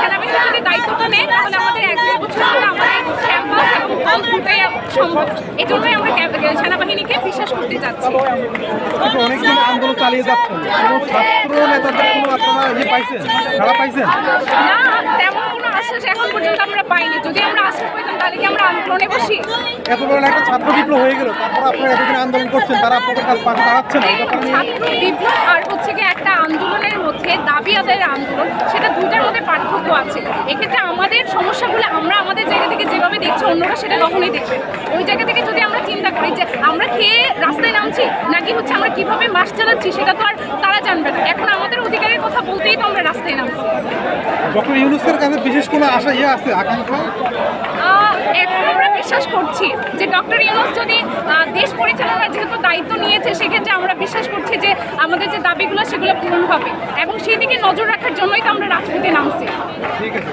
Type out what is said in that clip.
সেনাবাহিনী যদি দায়িত্বটা নেয় তাহলে আমাদের এক দেড় বছর ধরে আমাদের সম্ভব এই জন্যই আমরা সেনাবাহিনীকে বিশ্বাস করতে অনেকদিন আন্দোলন তেমন কোনো আশ্বাস এখন পর্যন্ত আমরা পাইনি যদি আমরা আশ্বাস পাইতাম তাহলে কি আমরা আন্দোলনে বসি এত একটা ছাত্র বিপ্লব আপনারা আন্দোলন করছেন তারা আপনাদের আর হচ্ছে কি একটা আন্দোলনের মধ্যে দাবি আদায়ের আন্দোলন সেটা দুইটার মধ্যে পার্থক্য আছে এক্ষেত্রে আমাদের সমস্যাগুলো আমরা আমাদের জায়গা থেকে যেভাবে দেখছি অন্যরা সেটা কখনোই দেখবে ওই জায়গা থেকে যদি আমরা চিন্তা করি যে আমরা খেয়ে রাস্তায় নামছি নাকি হচ্ছে আমরা কীভাবে মাস চালাচ্ছি সেটা তো আর তারা জানবে না। এখন আমাদের অধিকারের কথা বলতেই তো আমরা রাস্তায় নামছি। ডক্টর ইউনুসের কাছে বিশেষ কোনো আশা ইয়ে আছে আকাঙ্ক্ষা? এখন আমরা বিশ্বাস করছি যে ডক্টর ইউনুস যদি দেশ পরিচালনার যেহেতু দায়িত্ব নিয়েছে সেক্ষেত্রে আমরা বিশ্বাস করছি যে আমাদের যে দাবিগুলো সেগুলো পূরণ হবে। এবং সেই দিকে নজর রাখার জন্যই তো আমরা রাজপথে নামছি। ঠিক আছে।